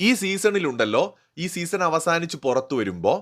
ഈ സീസണിലുണ്ടല്ലോ ഈ സീസൺ അവസാനിച്ച് പുറത്തു വരുമ്പോൾ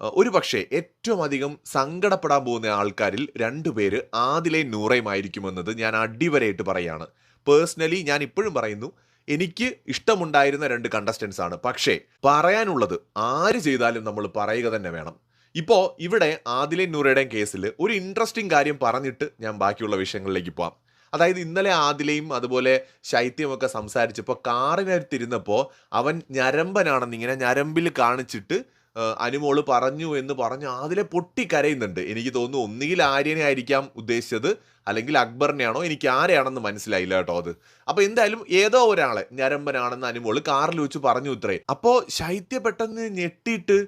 ഒരു പക്ഷേ ഏറ്റവും അധികം സങ്കടപ്പെടാൻ പോകുന്ന ആൾക്കാരിൽ രണ്ടുപേര് ആദിലെ നൂറയുമായിരിക്കുമെന്നത് ഞാൻ അടിവരയിട്ട് പറയാണ്. പേഴ്സണലി ഞാൻ ഇപ്പോഴും പറയുന്നു എനിക്ക് ഇഷ്ടമുണ്ടായിരുന്ന രണ്ട് കണ്ടസ്റ്റൻസ് ആണ്. പക്ഷേ പറയാനുള്ളത് ആര് ചെയ്താലും നമ്മൾ പറയുക തന്നെ വേണം. ഇപ്പോൾ ഇവിടെ ആദിലെ നൂറയുടെയും കേസിൽ ഒരു ഇൻട്രസ്റ്റിംഗ് കാര്യം പറഞ്ഞിട്ട് ഞാൻ ബാക്കിയുള്ള വിഷയങ്ങളിലേക്ക് പോവാം. അതായത് ഇന്നലെ ആദിലയും അതുപോലെ ശൈത്യമൊക്കെ സംസാരിച്ചപ്പോൾ കാറിനടുത്തിരുന്നപ്പോൾ അവൻ ഞരമ്പനാണെന്ന് ഇങ്ങനെ ഞരമ്പിൽ കാണിച്ചിട്ട് അനുമോൾ പറഞ്ഞു എന്ന് പറഞ്ഞ് ആദിലെ പൊട്ടിക്കരയുന്നുണ്ട് എനിക്ക് തോന്നുന്നു ഒന്നുകിൽ ആര്യനെ ആയിരിക്കാം ഉദ്ദേശിച്ചത് അല്ലെങ്കിൽ അക്ബറിനെയാണോ എനിക്ക് ആരെയാണെന്ന് മനസ്സിലായില്ല കേട്ടോ അത്. അപ്പോൾ എന്തായാലും ഏതോ ഒരാളെ ഞരമ്പനാണെന്ന് അനുമോൾ കാറിൽ വെച്ച് പറഞ്ഞു ഇത്രേ. അപ്പോൾ ശൈത്യ പെട്ടെന്ന് ഞെട്ടിയിട്ട്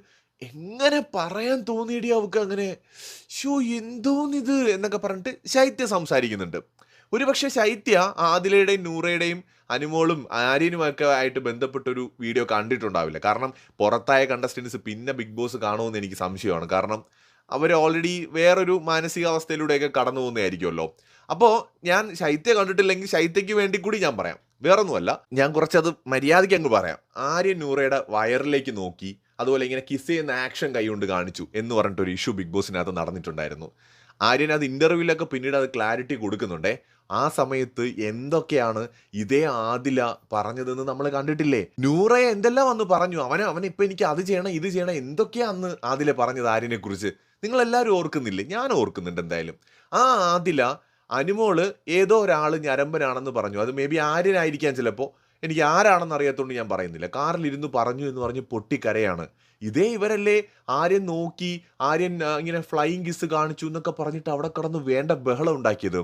എങ്ങനെ പറയാൻ തോന്നിയടി അവക്ക് അങ്ങനെ? ഷോ എന്തോന്നിത്? എന്നൊക്കെ പറഞ്ഞിട്ട് ശൈത്യ സംസാരിക്കുന്നുണ്ട്. ഒരുപക്ഷെ ശൈത്യ ആദിലയുടെയും നൂറയുടെയും അനുമോളും ആര്യനുമൊക്കെ ആയിട്ട് ബന്ധപ്പെട്ടൊരു വീഡിയോ കണ്ടിട്ടുണ്ടാവില്ല. കാരണം പുറത്തായ കണ്ടസ്റ്റൻസ് പിന്നെ ബിഗ് ബോസ് കാണുമെന്ന് എനിക്ക് സംശയമാണ്. കാരണം അവർ ഓൾറെഡി വേറൊരു മാനസികാവസ്ഥയിലൂടെയൊക്കെ കടന്നു പോകുന്നതായിരിക്കുമല്ലോ. അപ്പോൾ ഞാൻ ശൈത്യ കണ്ടിട്ടില്ലെങ്കിൽ ശൈത്യയ്ക്ക് വേണ്ടി കൂടി ഞാൻ പറയാം. വേറൊന്നുമല്ല ഞാൻ കുറച്ചത് മര്യാദയ്ക്ക് അങ്ങ് പറയാം. ആര്യൻ നൂറയുടെ വയറിലേക്ക് നോക്കി അതുപോലെ ഇങ്ങനെ കിസ് ചെയ്യുന്ന ആക്ഷൻ കൈകൊണ്ട് കാണിച്ചു എന്ന് പറഞ്ഞിട്ടൊരു ഇഷ്യൂ ബിഗ് ബോസിനകത്ത് നടന്നിട്ടുണ്ടായിരുന്നു. ആര്യൻ അത് ഇന്റർവ്യൂവിലൊക്കെ പിന്നീട് അത് ക്ലാരിറ്റി കൊടുക്കുന്നുണ്ടേ. ആ സമയത്ത് എന്തൊക്കെയാണ് ഇതേ ആദില പറഞ്ഞതെന്ന് നമ്മൾ കണ്ടിട്ടില്ലേ? നൂറയെ എന്തെല്ലാം വന്ന് പറഞ്ഞു. അവനെ അവൻ ഇപ്പൊ എനിക്ക് അത് ചെയ്യണം ഇത് ചെയ്യണം എന്തൊക്കെയാ അന്ന് ആദില പറഞ്ഞത് ആര്യനെ കുറിച്ച് നിങ്ങൾ എല്ലാവരും ഓർക്കുന്നില്ലേ? ഞാൻ ഓർക്കുന്നുണ്ട് എന്തായാലും. ആ ആദില അനുമോൾ ഏതോ ഒരാൾ ഞരമ്പനാണെന്ന് പറഞ്ഞു. അത് മേ ബി ആര്യനായിരിക്കാം ചിലപ്പോൾ എനിക്ക് ആരാണെന്ന് അറിയാത്തതുകൊണ്ട് ഞാൻ പറയുന്നില്ല. കാറിലിരുന്ന് പറഞ്ഞു എന്ന് പറഞ്ഞ് പൊട്ടിക്കരയാണ്. ഇതേ ഇവരല്ലേ ആര്യൻ നോക്കി ആര്യൻ ഇങ്ങനെ ഫ്ലൈയിങ് കിസ് കാണിച്ചു എന്നൊക്കെ പറഞ്ഞിട്ട് അവിടെ കിടന്ന് വേണ്ട ബഹളം ഉണ്ടാക്കിയത്.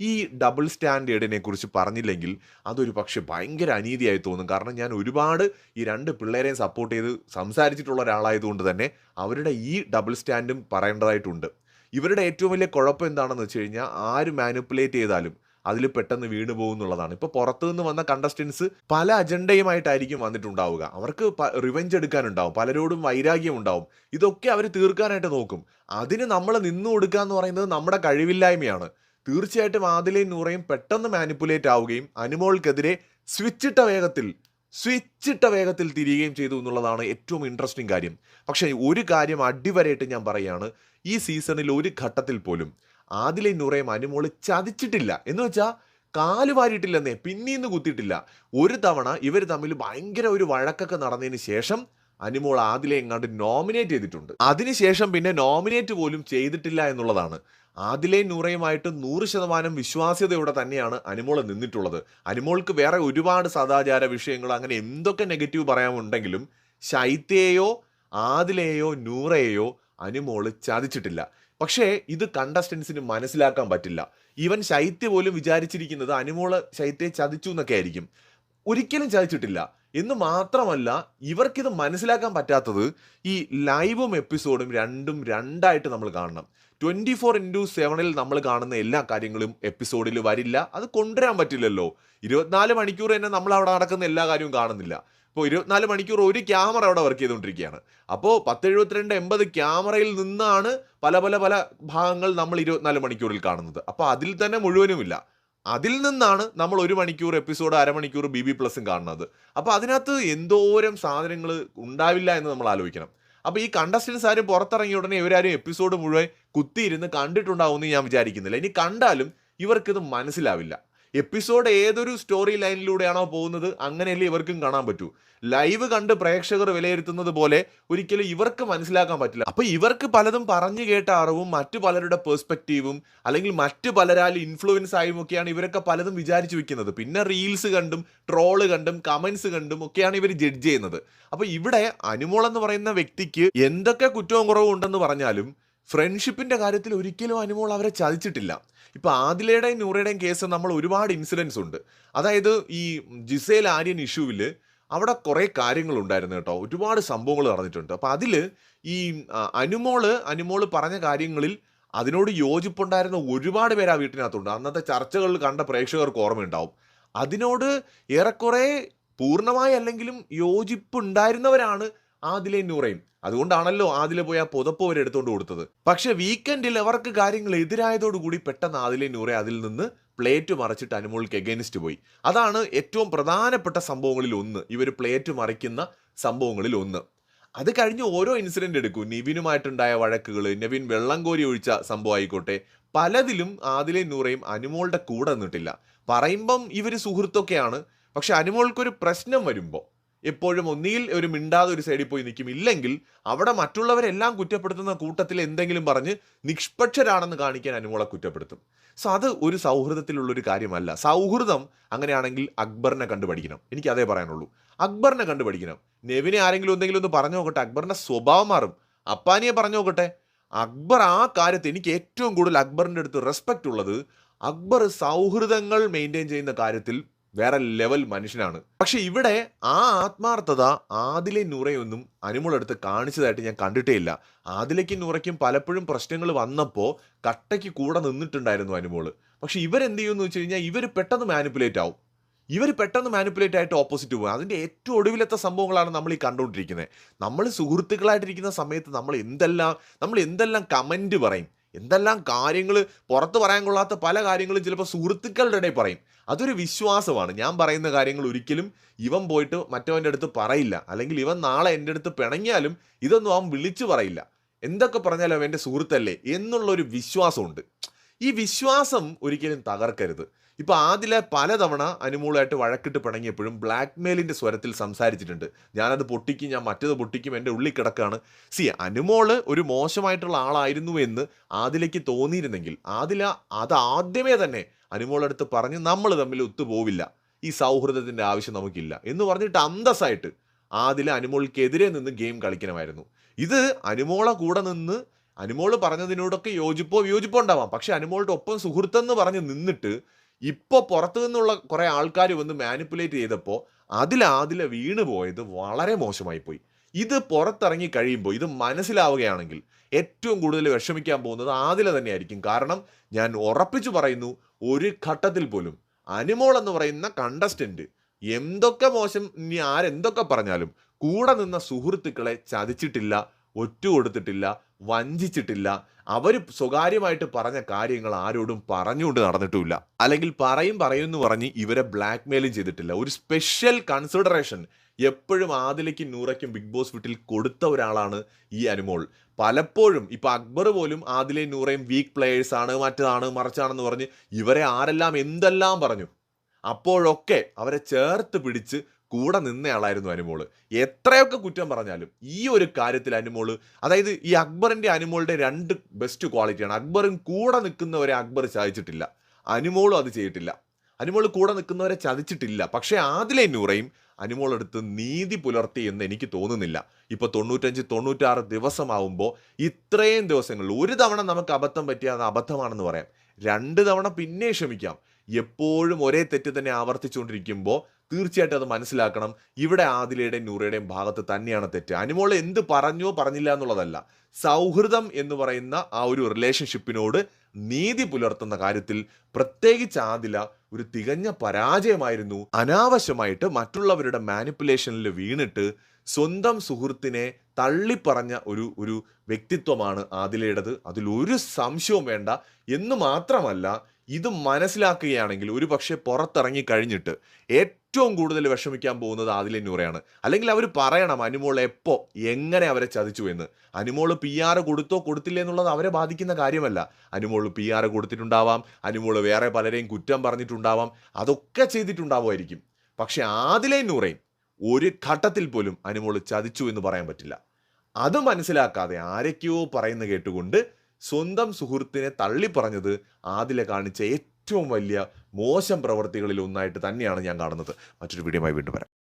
ഈ ഡബിൾ സ്റ്റാൻഡേർഡിനെ കുറിച്ച് പറഞ്ഞില്ലെങ്കിൽ അതൊരു പക്ഷെ ഭയങ്കര അനീതിയായി തോന്നും. കാരണം ഞാൻ ഒരുപാട് ഈ രണ്ട് പിള്ളേരെയും സപ്പോർട്ട് ചെയ്ത് സംസാരിച്ചിട്ടുള്ള ഒരാളായതുകൊണ്ട് തന്നെ അവരുടെ ഈ ഡബിൾ സ്റ്റാൻഡും പറയേണ്ടതായിട്ടുണ്ട്. ഇവരുടെ ഏറ്റവും വലിയ കുഴപ്പം എന്താണെന്ന് വെച്ച് കഴിഞ്ഞാൽ ആര് മാനിപ്പുലേറ്റ് ചെയ്താലും അതിൽ പെട്ടെന്ന് വീണു പോകുന്നുള്ളതാണ്. ഇപ്പോൾ പുറത്തു നിന്ന് വന്ന കണ്ടസ്റ്റൻസ് പല അജണ്ടയുമായിട്ടായിരിക്കും വന്നിട്ടുണ്ടാവുക. അവർക്ക് റിവെഞ്ച് എടുക്കാനുണ്ടാവും. പലരോടും വൈരാഗ്യം ഉണ്ടാവും ഇതൊക്കെ അവർ തീർക്കാനായിട്ട് നോക്കും. അതിന് നമ്മൾ നിന്നു കൊടുക്കുക എന്ന് പറയുന്നത് നമ്മുടെ കഴിവില്ലായ്മയാണ്. തീർച്ചയായിട്ടും ആദിലയും നൂറയും പെട്ടെന്ന് മാനിപ്പുലേറ്റ് ആവുകയും അനുമോൾക്കെതിരെ സ്വിച്ചിട്ട വേഗത്തിൽ സ്വിച്ചിട്ട വേഗത്തിൽ തിരിയുകയും ചെയ്തു എന്നുള്ളതാണ് ഏറ്റവും ഇൻട്രസ്റ്റിംഗ് കാര്യം. പക്ഷേ ഒരു കാര്യം അടിവരയിട്ട് ഞാൻ പറയുകയാണ് ഈ സീസണിൽ ഒരു ഘട്ടത്തിൽ പോലും ആദിലെ നൂറയും അനുമോൾ ചതിച്ചിട്ടില്ല. എന്ന് വെച്ചാൽ കാൽ വാരിയിട്ടില്ലെന്നേ പിന്നീന്ന് കുത്തിയിട്ടില്ല. ഒരു തവണ ഇവർ തമ്മിൽ ഭയങ്കര ഒരു വഴക്കൊക്കെ നടന്നതിന് ശേഷം അനുമോൾ ആദിലെ എങ്ങാണ്ട് നോമിനേറ്റ് ചെയ്തിട്ടുണ്ട്. അതിനുശേഷം പിന്നെ നോമിനേറ്റ് പോലും ചെയ്തിട്ടില്ല എന്നുള്ളതാണ്. ആദിലെയും നൂറയുമായിട്ട് നൂറ് ശതമാനം വിശ്വാസ്യതയോടെ തന്നെയാണ് അനുമോൾ നിന്നിട്ടുള്ളത്. അനുമോൾക്ക് വേറെ ഒരുപാട് സദാചാര വിഷയങ്ങൾ അങ്ങനെ എന്തൊക്കെ നെഗറ്റീവ് പറയാമുണ്ടെങ്കിലും ശൈത്യയെയോ ആദിലെയോ നൂറയെയോ അനുമോൾ ചതിച്ചിട്ടില്ല. പക്ഷേ ഇത് കണ്ടസ്റ്റൻസിന് മനസ്സിലാക്കാൻ പറ്റില്ല. ഈവൻ ശൈത്യ പോലും വിചാരിച്ചിരിക്കുന്നത് അനുമോൾ ശൈത്യയെ ചതിച്ചു എന്നൊക്കെ ആയിരിക്കും. ഒരിക്കലും ചതിച്ചിട്ടില്ല. എന്ന് മാത്രമല്ല ഇവർക്കിത് മനസ്സിലാക്കാൻ പറ്റാത്തത് ഈ ലൈവും എപ്പിസോഡും രണ്ടും രണ്ടായിട്ട് നമ്മൾ കാണണം. ട്വന്റി ഫോർ ഇന്റു സെവനിൽ നമ്മൾ കാണുന്ന എല്ലാ കാര്യങ്ങളും എപ്പിസോഡിൽ വരില്ല. അത് കൊണ്ടുവരാൻ പറ്റില്ലല്ലോ. ഇരുപത്തിനാല് മണിക്കൂർ തന്നെ നമ്മൾ അവിടെ നടക്കുന്ന എല്ലാ കാര്യവും കാണുന്നില്ല. ഇപ്പോൾ ഇരുപത്തിനാല് മണിക്കൂർ ഒരു ക്യാമറ അവിടെ വർക്ക് ചെയ്തുകൊണ്ടിരിക്കുകയാണ്. അപ്പോൾ പത്ത് എഴുപത്തിരണ്ട് എൺപത് ക്യാമറയിൽ നിന്നാണ് പല പല പല ഭാഗങ്ങൾ നമ്മൾ ഇരുപത്തിനാല് മണിക്കൂറിൽ കാണുന്നത്. അപ്പോൾ അതിൽ തന്നെ മുഴുവനുമില്ല. അതിൽ നിന്നാണ് നമ്മൾ ഒരു മണിക്കൂർ എപ്പിസോഡ് അരമണിക്കൂർ ബി ബി പ്ലസും കാണുന്നത്. അപ്പോൾ അതിനകത്ത് എന്തോരം സാധനങ്ങൾ ഉണ്ടാവില്ല എന്ന് നമ്മൾ ആലോചിക്കണം. അപ്പോൾ ഈ കണ്ടസ്റ്റൻസ് ആരും പുറത്തിറങ്ങിയ ഉടനെ ഇവരാരും എപ്പിസോഡ് മുഴുവൻ കുത്തിയിരുന്ന് കണ്ടിട്ടുണ്ടാവുമെന്ന് ഞാൻ വിചാരിക്കുന്നില്ല. ഇനി കണ്ടാലും ഇവർക്കിത് മനസ്സിലാവില്ല. എപ്പിസോഡ് ഏതൊരു സ്റ്റോറി ലൈനിലൂടെയാണോ പോകുന്നത്? അങ്ങനെയല്ലേ ഇവർക്കും കാണാൻ പറ്റൂ. ലൈവ് കണ്ട് പ്രേക്ഷകർ വിലയിരുത്തുന്നത് പോലെ ഒരിക്കലും ഇവർക്ക് മനസ്സിലാക്കാൻ പറ്റില്ല. അപ്പോൾ ഇവർക്ക് പലതും പറഞ്ഞു കേട്ട അറിവും മറ്റു പലരുടെ പെർസ്പെക്റ്റീവും അല്ലെങ്കിൽ മറ്റു പലരാൽ ഇൻഫ്ലുവൻസ് ആയും ഒക്കെയാണ് ഇവരൊക്കെ പലതും വിചാരിച്ചു വെക്കുന്നത്. പിന്നെ റീൽസ് കണ്ടും ട്രോൾ കണ്ടും കമൻസ് കണ്ടും ഒക്കെയാണ് ഇവർ ജഡ്ജ് ചെയ്യുന്നത്. അപ്പോൾ ഇവിടെ അനുമോൾ എന്ന് പറയുന്ന വ്യക്തിക്ക് എന്തൊക്കെ കുറ്റവും കുറവും ഉണ്ടെന്ന് പറഞ്ഞാലും ഫ്രണ്ട്ഷിപ്പിന്റെ കാര്യത്തിൽ ഒരിക്കലും അനുമോൾ അവരെ ചതിച്ചിട്ടില്ല. ഇപ്പോൾ ആദിലയുടെയും നൂറയുടെയും കേസ് നമ്മൾ ഒരുപാട് ഇൻസിഡൻസ് ഉണ്ട്. അതായത് ഈ ജിസേൽ ആര്യൻ ഇഷ്യൂവിൽ അവിടെ കുറേ കാര്യങ്ങളുണ്ടായിരുന്നു കേട്ടോ. ഒരുപാട് സംഭവങ്ങൾ നടന്നിട്ടുണ്ട്. അപ്പോൾ അതിൽ ഈ അനുമോൾ അനുമോൾ പറഞ്ഞ കാര്യങ്ങളിൽ അതിനോട് യോജിപ്പുണ്ടായിരുന്ന ഒരുപാട് പേര് ആ വീട്ടിനകത്തുണ്ട്. അന്നത്തെ ചർച്ചകളിൽ കണ്ട പ്രേക്ഷകർക്ക് ഓർമ്മയുണ്ടാവും. അതിനോട് ഏറെക്കുറെ പൂർണമായി അല്ലെങ്കിലും യോജിപ്പുണ്ടായിരുന്നവരാണ് ആദിലയും നൂറയും അതുകൊണ്ടാണല്ലോ ആദിലെ പോയി ആ പുതപ്പ് വരെ എടുത്തുകൊണ്ട് കൊടുത്തത്. പക്ഷെ വീക്കെൻഡിൽ അവർക്ക് കാര്യങ്ങൾ എതിരായതോടുകൂടി പെട്ടെന്ന് ആദിലെ നൂറെ അതിൽ നിന്ന് പ്ലേറ്റ് മറിച്ചിട്ട് അനുമോൾക്ക് എഗൈനിസ്റ്റ് പോയി. അതാണ് ഏറ്റവും പ്രധാനപ്പെട്ട സംഭവങ്ങളിൽ ഒന്ന്. ഇവർ പ്ലേറ്റ് മറിക്കുന്ന സംഭവങ്ങളിൽ ഒന്ന്. അത് കഴിഞ്ഞ് ഓരോ ഇൻസിഡന്റ് എടുക്കും. നിവിനുമായിട്ടുണ്ടായ വഴക്കുകൾ നവീൻ വെള്ളം കോരി ഒഴിച്ച സംഭവം ആയിക്കോട്ടെ. പലതിലും ആദിലെ നൂറയും അനുമോളുടെ കൂടെ നിന്നിട്ടില്ല. പറയുമ്പം ഇവർ സുഹൃത്തൊക്കെയാണ്. പക്ഷെ അനുമോൾക്കൊരു പ്രശ്നം വരുമ്പോൾ എപ്പോഴും ഒന്നിയിൽ ഒരു മിണ്ടാതെ ഒരു സൈഡിൽ പോയി നിൽക്കും. ഇല്ലെങ്കിൽ അവിടെ മറ്റുള്ളവരെല്ലാം കുറ്റപ്പെടുത്തുന്ന കൂട്ടത്തിൽ എന്തെങ്കിലും പറഞ്ഞ് നിഷ്പക്ഷരാണെന്ന് കാണിക്കാൻ അനുമോളെ കുറ്റപ്പെടുത്തും. സോ അത് ഒരു സൗഹൃദത്തിലുള്ളൊരു കാര്യമല്ല. സൗഹൃദം അങ്ങനെയാണെങ്കിൽ അക്ബറിനെ കണ്ടുപഠിക്കണം. എനിക്ക് അതേ പറയാനുള്ളൂ. അക്ബറിനെ കണ്ടുപഠിക്കണം. നെവിനെ ആരെങ്കിലും എന്തെങ്കിലും ഒന്ന് പറഞ്ഞു നോക്കട്ടെ. അക്ബറിന്റെ സ്വഭാവം മാറും. അപ്പാനിയെ പറഞ്ഞു നോക്കട്ടെ. അക്ബർ ആ കാര്യത്തിൽ എനിക്ക് ഏറ്റവും കൂടുതൽ അക്ബറിന്റെ അടുത്ത് റെസ്പെക്റ്റ് ഉള്ളത് അക്ബർ സൗഹൃദങ്ങൾ മെയിന്റെയിൻ ചെയ്യുന്ന കാര്യത്തിൽ വേറെ ലെവൽ മനുഷ്യനാണ്. പക്ഷെ ഇവിടെ ആ ആത്മാർത്ഥത ആദിലെ നൂറയൊന്നും അനുമളെടുത്ത് കാണിച്ചതായിട്ട് ഞാൻ കണ്ടിട്ടേ ഇല്ല ആദിലേക്കും നൂറയ്ക്കും പലപ്പോഴും പ്രശ്നങ്ങൾ വന്നപ്പോൾ കട്ടയ്ക്ക് കൂടെ നിന്നിട്ടുണ്ടായിരുന്നു അനുമോൾ പക്ഷെ ഇവരെന്ത് ചെയ്യുമെന്ന് വെച്ച് കഴിഞ്ഞാൽ ഇവർ പെട്ടെന്ന് മാനിപ്പുലേറ്റ് ആവും. ഇവർ പെട്ടെന്ന് മാനിപ്പുലേറ്റ് ആയിട്ട് ഓപ്പോസിറ്റ് പോകും അതിന്റെ ഏറ്റവും ഒടുവിലത്തെ സംഭവങ്ങളാണ് നമ്മൾ ഈ കണ്ടുകൊണ്ടിരിക്കുന്നത് നമ്മൾ സുഹൃത്തുക്കളായിട്ടിരിക്കുന്ന സമയത്ത് നമ്മൾ എന്തെല്ലാം നമ്മൾ എന്തെല്ലാം കമന്റ് പറയും? എന്തെല്ലാം കാര്യങ്ങൾ പുറത്ത് പറയാൻ കൊള്ളാത്ത പല കാര്യങ്ങളും ചിലപ്പോൾ സുഹൃത്തുക്കളുടെ ഇടയിൽ പറയും. അതൊരു വിശ്വാസമാണ്. ഞാൻ പറയുന്ന കാര്യങ്ങൾ ഒരിക്കലും ഇവൻ പോയിട്ട് മറ്റവന്റെ അടുത്ത് പറയില്ല. അല്ലെങ്കിൽ ഇവൻ നാളെ എന്റെ അടുത്ത് പിണങ്ങിയാലും ഇതൊന്നും അവൻ വിളിച്ചു പറയില്ല. എന്തൊക്കെ പറഞ്ഞാലും അവൻ എന്റെ സുഹൃത്തല്ലേ എന്നുള്ളൊരു വിശ്വാസമുണ്ട്. ഈ വിശ്വാസം ഒരിക്കലും തകർക്കരുത്. ഇപ്പോൾ ആദിലെ പലതവണ അനുമോളായിട്ട് വഴക്കിട്ട് പിണങ്ങിയപ്പോഴും ബ്ലാക്ക് മെയിലിന്റെ സ്വരത്തിൽ സംസാരിച്ചിട്ടുണ്ട്. ഞാനത് പൊട്ടിക്കും ഞാൻ മറ്റത് പൊട്ടിക്കും എന്റെ ഉള്ളിൽ കിടക്കാണ്. സി അനുമോൾ ഒരു മോശമായിട്ടുള്ള ആളായിരുന്നു എന്ന് ആദിലേക്ക് തോന്നിയിരുന്നെങ്കിൽ ആദില അത് ആദ്യമേ തന്നെ അനുമോളടുത്ത് പറഞ്ഞ് നമ്മൾ തമ്മിൽ ഒത്തുപോവില്ല. ഈ സൗഹൃദത്തിന്റെ ആവശ്യം നമുക്കില്ല എന്ന് പറഞ്ഞിട്ട് അന്തസ്സായിട്ട് ആദില അനുമോൾക്കെതിരെ നിന്ന് ഗെയിം കളിക്കണമായിരുന്നു. ഇത് അനുമോളെ കൂടെ നിന്ന് അനുമോൾ പറഞ്ഞതിനോടൊക്കെ യോജിപ്പോ വിയോജിപ്പോ ഉണ്ടാവാം. പക്ഷെ അനുമോളുടെ ഒപ്പം സുഹൃത്തെന്ന് പറഞ്ഞ് നിന്നിട്ട് ഇപ്പൊ പുറത്തു നിന്നുള്ള കുറെ ആൾക്കാർ വന്ന് മാനിപ്പുലേറ്റ് ചെയ്തപ്പോൾ അതിലാതിലെ വീണ് പോയത് വളരെ മോശമായി പോയി. ഇത് പുറത്തിറങ്ങി കഴിയുമ്പോൾ ഇത് മനസ്സിലാവുകയാണെങ്കിൽ ഏറ്റവും കൂടുതൽ വിഷമിക്കാൻ പോകുന്നത് ആദില തന്നെയായിരിക്കും. കാരണം ഞാൻ ഉറപ്പിച്ചു പറയുന്നു ഒരു ഘട്ടത്തിൽ പോലും അനുമോൾ എന്ന് പറയുന്ന കണ്ടസ്റ്റന്റ് എന്തൊക്കെ മോശം ഇനി ആരെന്തൊക്കെ പറഞ്ഞാലും കൂടെ നിന്ന സുഹൃത്തുക്കളെ ചതിച്ചിട്ടില്ല ഒറ്റ കൊടുത്തിട്ടില്ല വഞ്ചിച്ചിട്ടില്ല. അവർ സ്വകാര്യമായിട്ട് പറഞ്ഞ കാര്യങ്ങൾ ആരോടും പറഞ്ഞുകൊണ്ട് നടന്നിട്ടുമില്ല. അല്ലെങ്കിൽ പറയും എന്ന് പറഞ്ഞ് ഇവരെ ബ്ലാക്ക് മെയിലും ചെയ്തിട്ടില്ല. ഒരു സ്പെഷ്യൽ കൺസിഡറേഷൻ എപ്പോഴും ആദിലയ്ക്കും നൂറയ്ക്കും ബിഗ് ബോസ് വീട്ടിൽ കൊടുത്ത ഒരാളാണ് ഈ അനുമോൾ. പലപ്പോഴും ഇപ്പൊ അക്ബർ പോലും ആദിലയും നൂറയും വീക്ക് പ്ലേയേഴ്സ് ആണ് മറ്റതാണ് മറിച്ചാണെന്ന് പറഞ്ഞ് ഇവരെ ആരെല്ലാം എന്തെല്ലാം പറഞ്ഞു. അപ്പോഴൊക്കെ അവരെ ചേർത്ത് പിടിച്ച് കൂടെ നിന്നയാളായിരുന്നു അനുമോൾ. എത്രയൊക്കെ കുറ്റം പറഞ്ഞാലും ഈ ഒരു കാര്യത്തിൽ അനുമോൾ അതായത് ഈ അക്ബറിന്റെ അനുമോളുടെ രണ്ട് ബെസ്റ്റ് ക്വാളിറ്റിയാണ് അക്ബറും കൂടെ നിൽക്കുന്നവരെ അക്ബർ ചതിച്ചിട്ടില്ല. അനുമോളും അത് ചെയ്തിട്ടില്ല. അനുമോൾ കൂടെ നിൽക്കുന്നവരെ ചതിച്ചിട്ടില്ല. പക്ഷേ ആദിലെ നൂറയും അനുമോളെടുത്ത് നീതി പുലർത്തി എന്ന് എനിക്ക് തോന്നുന്നില്ല. ഇപ്പൊ തൊണ്ണൂറ്റഞ്ച് തൊണ്ണൂറ്റാറ് ദിവസമാവുമ്പോൾ ഇത്രയും ദിവസങ്ങൾ ഒരു തവണ നമുക്ക് അബദ്ധം പറ്റിയ അത് അബദ്ധമാണെന്ന് പറയാം. രണ്ട് തവണ പിന്നെ ക്ഷമിക്കാം. എപ്പോഴും ഒരേ തെറ്റ് തന്നെ ആവർത്തിച്ചുകൊണ്ടിരിക്കുമ്പോൾ തീർച്ചയായിട്ടും അത് മനസ്സിലാക്കണം. ഇവിടെ ആദിലയുടെയും നൂറയുടെയും ഭാഗത്ത് തന്നെയാണ് തെറ്റ്. അനുമോൾ എന്ത് പറഞ്ഞോ പറഞ്ഞില്ല എന്നുള്ളതല്ല. സൗഹൃദം എന്ന് പറയുന്ന ആ ഒരു റിലേഷൻഷിപ്പിനോട് നീതി പുലർത്തുന്ന കാര്യത്തിൽ പ്രത്യേകിച്ച് ആദില ഒരു തികഞ്ഞ പരാജയമായിരുന്നു. അനാവശ്യമായിട്ട് മറ്റുള്ളവരുടെ മാനിപ്പുലേഷനിൽ വീണിട്ട് സ്വന്തം സുഹൃത്തിനെ തള്ളിപ്പറഞ്ഞ ഒരു ഒരു വ്യക്തിത്വമാണ് ആദിലയുടേത്. അതിലൊരു സംശയവും വേണ്ട. എന്ന് മാത്രമല്ല ഇത് മനസ്സിലാക്കുകയാണെങ്കിൽ ഒരു പക്ഷേ പുറത്തിറങ്ങി കഴിഞ്ഞിട്ട് ഏറ്റവും കൂടുതൽ വിഷമിക്കാൻ പോകുന്നത് ആദിലെ നൂറയാണ്. അല്ലെങ്കിൽ അവർ പറയണം അനുമോൾ എപ്പോൾ എങ്ങനെ അവരെ ചതിച്ചു എന്ന്? അനുമോൾ പി ആർ കൊടുത്തോ കൊടുത്തില്ലേ എന്നുള്ളത് അവരെ ബാധിക്കുന്ന കാര്യമല്ല. അനുമോൾ പി ആർ കൊടുത്തിട്ടുണ്ടാവാം. അനുമോൾ വേറെ പലരെയും കുറ്റം പറഞ്ഞിട്ടുണ്ടാവാം. അതൊക്കെ ചെയ്തിട്ടുണ്ടാവുമായിരിക്കും. പക്ഷെ ആദിലെ നൂറയും ഒരു ഘട്ടത്തിൽ പോലും അനുമോൾ ചതിച്ചു എന്ന് പറയാൻ പറ്റില്ല. അത് മനസ്സിലാക്കാതെ ആരൊക്കെയോ പറയുന്ന കേട്ടുകൊണ്ട് സ്വന്തം സുഹൃത്തിനെ തള്ളിപ്പറഞ്ഞത് ആദിലെ കാണിച്ച ഏറ്റവും വലിയ മോശം പ്രവൃത്തികളിൽ ഒന്നായിട്ട് തന്നെയാണ് ഞാൻ കാണുന്നത്. മറ്റൊരു വീഡിയോയുമായി വീണ്ടും വരാം.